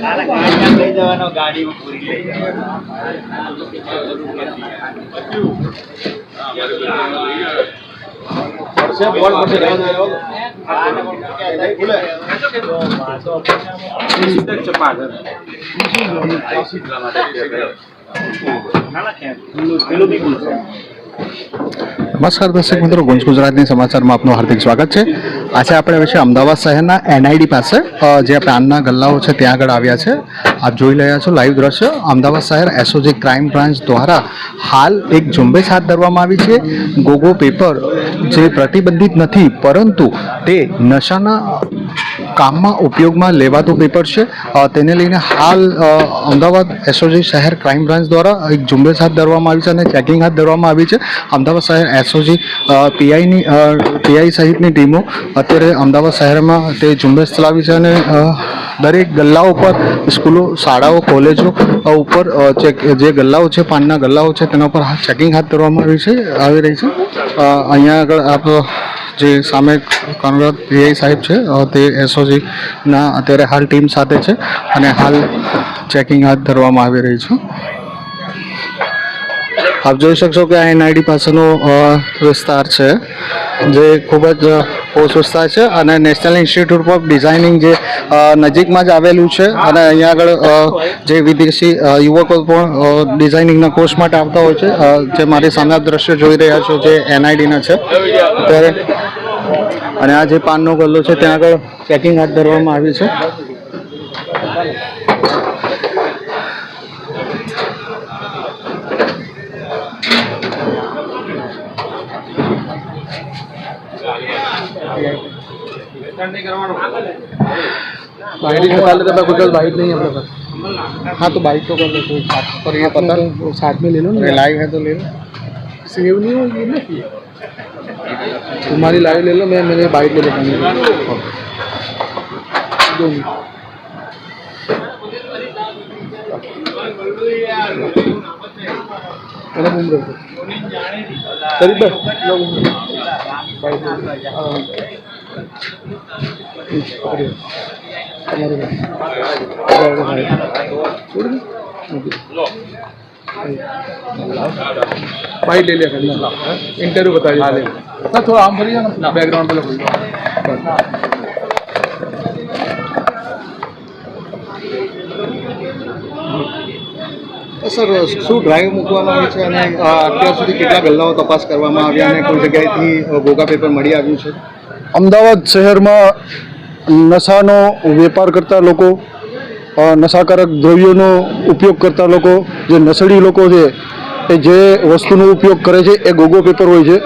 ગાડીમાં લઈ જવાનો ગાડીમાં પૂરી લઈ જવાનો નમસ્કાર દર્શક મિત્રો ગુંજ ગુજરાતની સમાચારમાં આપનું હાર્દિક સ્વાગત છે આજે આપણે હવે છે અમદાવાદ શહેરના એનઆઈડી પાસે જે પ્રાણના ગલ્લાઓ છે ત્યાં આગળ આવ્યા છે. આપ જોઈ રહ્યા છો લાઈવ દ્રશ્ય. અમદાવાદ શહેર એસઓજી ક્રાઇમ બ્રાન્ચ દ્વારા હાલ એક ઝુંબેશ હાથ ધરવામાં આવી છે. ગોગો પેપર જે પ્રતિબંધિત નથી, પરંતુ તે નશાના કામમાં ઉપયોગમાં લેવાતું પેપર છે. તેને લઈને હાલ અમદાવાદ એસઓજી શહેર ક્રાઇમ બ્રાન્ચ દ્વારા એક ઝુંબેશ હાથ ધરવામાં આવી છે અને ચેકિંગ હાથ ધરવામાં આવી છે. અમદાવાદ શહેર એસઓજી પીઆઈની પીઆઈ સહિતની ટીમો અત્યારે અમદાવાદ શહેરમાં તે ઝુંબેશ ચલાવી છે અને દરેક ગલ્લાઓ પર સ્કૂલો, શાળાઓ, કોલેજો ઉપર જે ગલ્લાઓ છે, પાનના ગલ્લાઓ છે, તેના ઉપર ચેકિંગ હાથ ધરવામાં આવી છે, આવી રહી છે. અહીંયા આગળ આપ જે સામે કર્નલ પીઆઈ સાહેબ છે તે એસઓજીના અત્યારે હાલ ટીમ સાથે છે અને હાલ ચેકિંગ હાથ ધરવામાં આવી રહી છે. આપ જોઈ શકશો કે આ એનઆઈડી પાસેનો વિસ્તાર છે જે ખૂબ જ અ, વિસ્તાર છે અને નેશનલ ઇન્સ્ટિટ્યૂટ ઓફ ડિઝાઇનિંગ જે નજીકમાં જ આવેલું છે અને અહીંયા આગળ જે વિદેશી યુવકો પણ ડિઝાઇનિંગના કોર્સ માટે આવતા હોય છે જે મારી સામે દ્રશ્ય જોઈ રહ્યા છો જે એનઆઈડીના છે. ત્યારે અને આ જે પાનનો ગલ્લો છે ત્યાં આગળ ચેકિંગ હાથ ધરવામાં આવી છે. बाइट निकाल लेते मैं कुछ बाइट नहीं है अपने पास हाँ तो बाइक तो कर बात पर ये पता साथ में ले लो ना। लाइव है तो ले लो। सेव नहीं होगी ना तुम्हारी लाइव ले लो मैं मेरे बाइट ले लेता हूँ। मैंने घूम रहे थे करीब बस। लो घूम रहे। बाइट ले लो। हाँ। ठीक, पकड़िए। तुम्हारे पास। जाओगे बाइट। छोड़ दो ओके। बाइट ले लिया करना इंटरव्यू बता दिया ना थोड़ा आम करिए ना बैकग्राउंड पे लगो સર શું ડ્રાઈવ મૂકવામાં આવી છે અને અ, અત્યાર સુધી કેટલા ગલ્લાઓ તપાસ કરવામાં આવ્યા અને કોઈ જગ્યાએથી અ, ભોગા પેપર મળી આવ્યું છે અમદાવાદ શહેરમાં નશાનો વેપાર કરતા લોકો નશાકારક દ્રવ્યોનો ઉપયોગ કરતા લોકો, જે નશેડી લોકો છે, એ જે વસ્તુનો ઉપયોગ કરે છે, એ ગોગો પેપર હોય છે.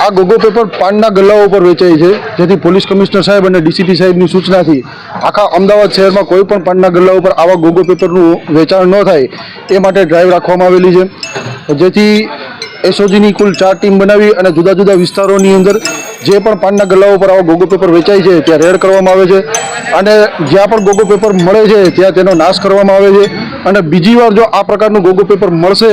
આ ગોગો પેપર પાનના ગલ્લાઓ ઉપર વેચાય છે, જેથી પોલીસ કમિશનર સાહેબ અને ડીસીપી સાહેબની સૂચનાથી આખા અમદાવાદ શહેરમાં કોઈ પણ પાનના ગલ્લાઓ પર આવા ગોગો પેપરનું વેચાણ ન થાય, એ માટે ડ્રાઈવ રાખવામાં આવેલી છે. જેથી એસઓજીની કુલ ચાર ટીમ બનાવી અને જુદા જુદા વિસ્તારોની અંદર જે પણ પાનના ગલ્લાઓ ઉપર આવા ગોગો પેપર વેચાય છે, ત્યાં રેડ કરવામાં આવે છે. અને જ્યાં પણ ગોગો પેપર મળે છે, ત્યાં તેનો નાશ કરવામાં આવે છે. અને બીજી વાર જો આ પ્રકારનું ગોગો પેપર મળશે,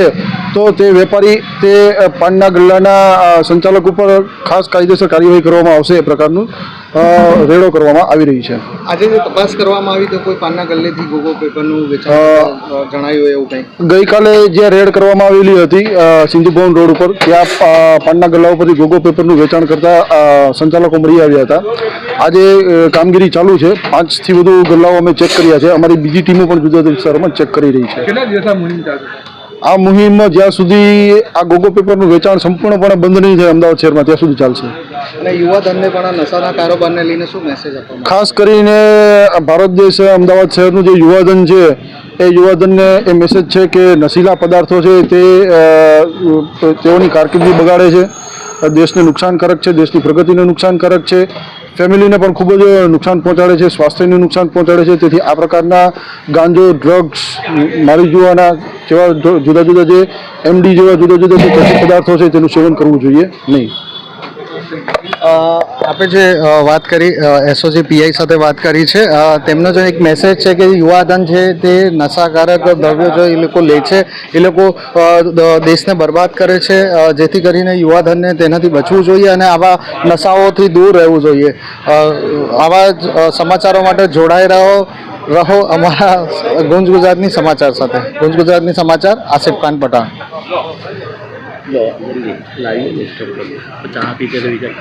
તો તે વેપારી તે પાનના ગલ્લાના સંચાલક ઉપર ખાસ કાયદેસર કાર્યવાહી કરવામાં આવશે એ પ્રકારનું. રેડો કરવામાં આવી રહી છે. આજે તપાસ કરવામાં આવી તો કોઈ પાનના ગલ્લેથી ગોગો પેપરનું વેચાણ જણાયું એવું કંઈ? ગઈકાલે જે રેડ કરવામાં આવેલી હતી સિંધુ ભવન રોડ ઉપર ત્યાં પાનના ગલ્લા ઉપરથી ગોગો પેપરનું વેચાણ કરતા સંચાલકો મળી આવ્યા હતા. આજે કામગીરી ચાલુ છે. પાંચથી વધુ ગલ્લાઓ અમે ચેક કર્યા છે. અમારી બીજી ટીમો પણ જુદા જુદા વિસ્તારોમાં ચેક કરી રહી છે. આ મુહિમ આ મુહિમ જ્યાં સુધી આ ગોગો પેપરનું વેચાણ સંપૂર્ણપણે બંધ નહીં થાય અમદાવાદ શહેરમાં ત્યાં સુધી ચાલશે. અને યુવાધનને આ ખાસ કરીને ભારત દેશ અમદાવાદ શહેરનું જે યુવાધન છે, એ યુવાધનને એ મેસેજ છે કે નશીલા પદાર્થો છે, તે તેઓની કારકિર્દી બગાડે છે. દેશને નુકસાનકારક છે, દેશની પ્રગતિને નુકસાનકારક છે. ફેમિલીને પણ ખૂબ જ નુકસાન પહોંચાડે છે, સ્વાસ્થ્યને નુકસાન પહોંચાડે છે. તેથી આ પ્રકારના ગાંજો ડ્રગ્સ મારી જુવાના જેવા જુદા જુદા જે એમડી જેવા જુદા જુદા જે પદાર્થો છે, તેનું સેવન કરવું જોઈએ નહીં. આપણે જે વાત કરી એસઓજી પીઆઈ સાથે વાત કરી છે તેમનો જે એક મેસેજ છે કે યુવાધન છે તે નશાકારક દ્રવ્યો જો એ લોકો લે છે એ લોકો દેશને બરબાદ કરે છે જેથી કરીને યુવાધનને તેનાથી બચવું જોઈએ અને આવા નશાઓથી દૂર રહેવું જોઈએ. આવા સમાચારો માટે જોડાઈ રહો રહો અમારા ગુંજ ગુજરાતની સમાચાર સાથે. ગુંજ ગુજરાતની સમાચાર, આસિફ ખાન પઠાણ. ચા પીતે તો વિચાર